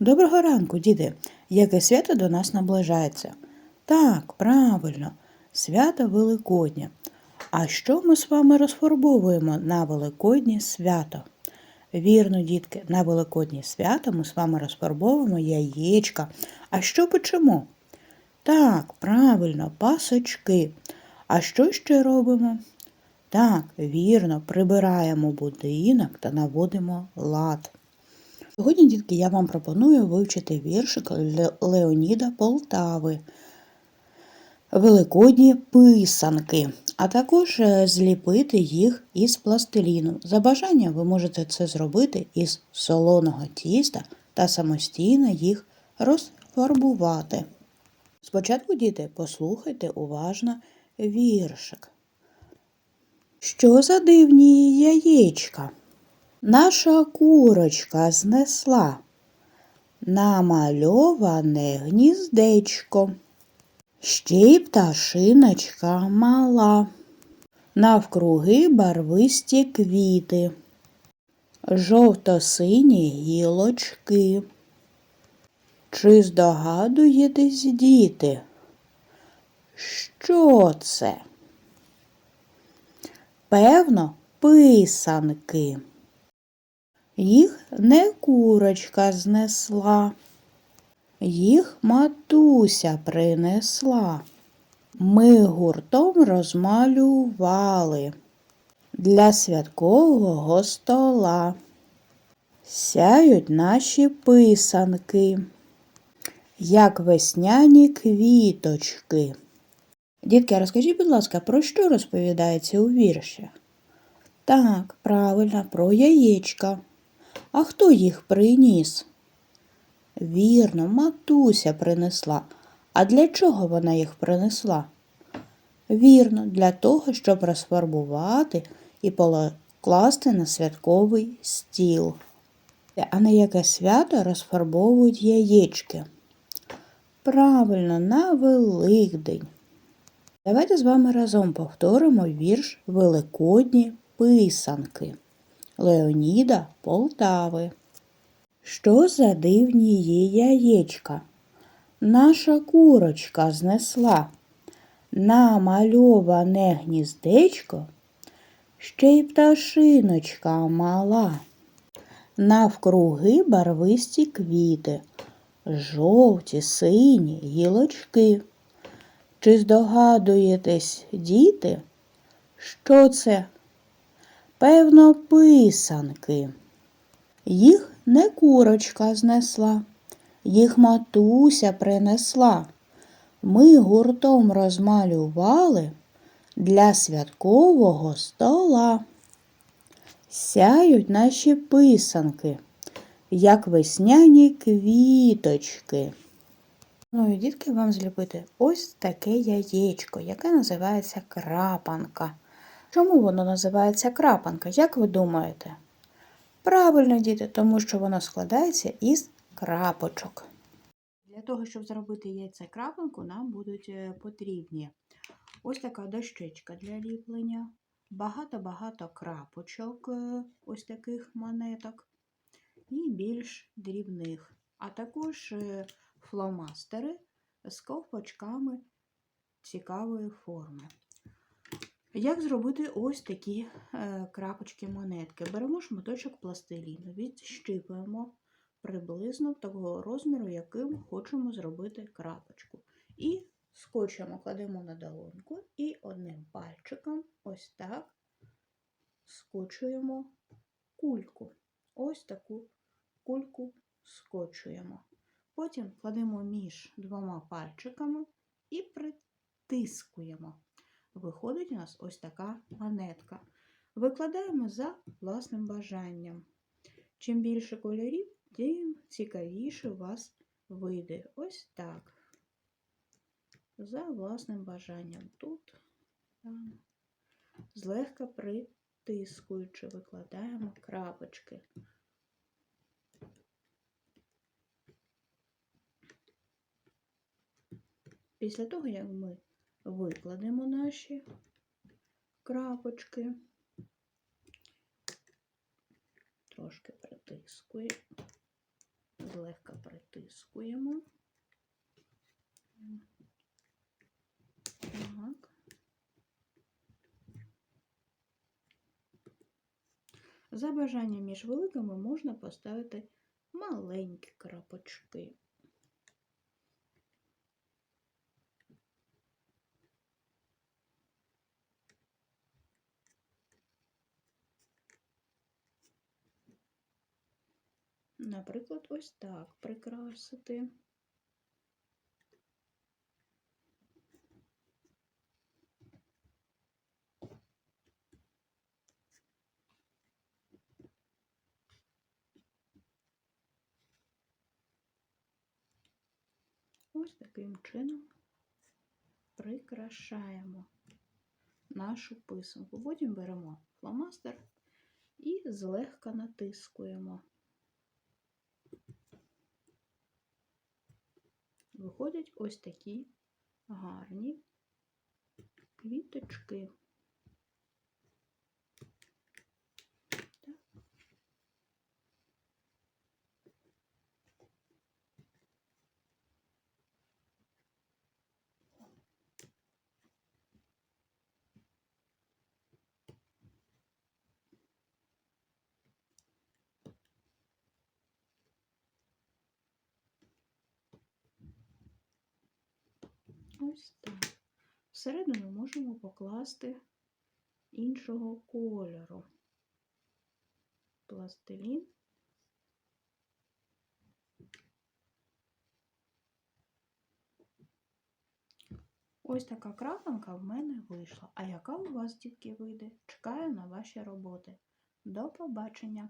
Доброго ранку, діти! Яке свято до нас наближається? Так, правильно, свято Великодня. А що ми з вами розфарбовуємо на Великоднє свято? Вірно, дітки, на Великоднє свято ми з вами розфарбовуємо яєчка. А що печемо? Так, правильно, пасочки. А що ще робимо? Так, вірно, прибираємо будинок та наводимо лад. Сьогодні, дітки, я вам пропоную вивчити віршик Леоніда Полтави. Великодні писанки, а також е, зліпити їх із пластиліну. За бажанням ви можете це зробити із солоного тіста та самостійно їх розфарбувати. Спочатку, діти, послухайте уважно віршик. Що за дивні яєчка? Наша курочка знесла намальоване гніздечко. Ще й пташиночка мала, навкруги барвисті квіти, жовто-сині гілочки. Чи здогадуєтесь, діти? Що це? Певно, писанки. Їх не курочка знесла, їх матуся принесла. Ми гуртом розмалювали для святкового стола. Сяють наші писанки, як весняні квіточки. Дітки, розкажіть, будь ласка, про що розповідається у вірші? Так, правильно, про яєчка. А хто їх приніс? Вірно, матуся принесла. А для чого вона їх принесла? Вірно, для того, щоб розфарбувати і покласти на святковий стіл. А на яке свято розфарбовують яєчки? Правильно, на Великдень. Давайте з вами разом повторимо вірш Великодні писанки Леоніда Полтави. Що за дивні є яєчка? Наша курочка знесла намальоване гніздечко, ще й пташиночка мала. Навкруги барвисті квіти, жовті, сині гілочки. Чи здогадуєтесь, діти, що це? Певно, писанки. Їх не курочка знесла, їх матуся принесла. Ми гуртом розмалювали для святкового стола. Сяють наші писанки, як весняні квіточки. Ну і дітки вам зліпити ось таке яєчко, яке називається крапанка. Чому воно називається крапанка, як ви думаєте? Правильно, діти, тому що воно складається із крапочок. Для того, щоб зробити яйце крапанку, нам будуть е, потрібні ось така дощечка для ліплення, багато-багато крапочок, е, ось таких монеток, і більш дрібних, а також е, фломастери з ковпачками цікавої форми. Як зробити ось такі е, крапочки монетки? Беремо шматочок пластиліну, відщипуємо приблизно того розміру, яким хочемо зробити крапочку. І скотчем кладемо на долоньку і одним пальчиком ось так скочуємо кульку. Ось таку кульку скочуємо. Потім кладемо між двома пальчиками і притискуємо. Виходить у нас ось така монетка. Викладаємо за власним бажанням. Чим більше кольорів, тим цікавіше у вас вийде. Ось так. За власним бажанням. Тут там, злегка притискуючи, викладаємо крапочки. Після того, як ми викладемо наші крапочки, трошки притискуємо, злегка притискуємо. Так. За бажанням між великими можна поставити маленькі крапочки. Наприклад, ось так прикрасити. Ось таким чином прикрашаємо нашу писанку. Потім беремо фломастер і злегка натискуємо. Виходять ось такі гарні квіточки. Ось так. Всередину можемо покласти іншого кольору. Пластилін. Ось така крапанка в мене вийшла. А яка у вас, дітки, вийде? Чекаю на ваші роботи. До побачення!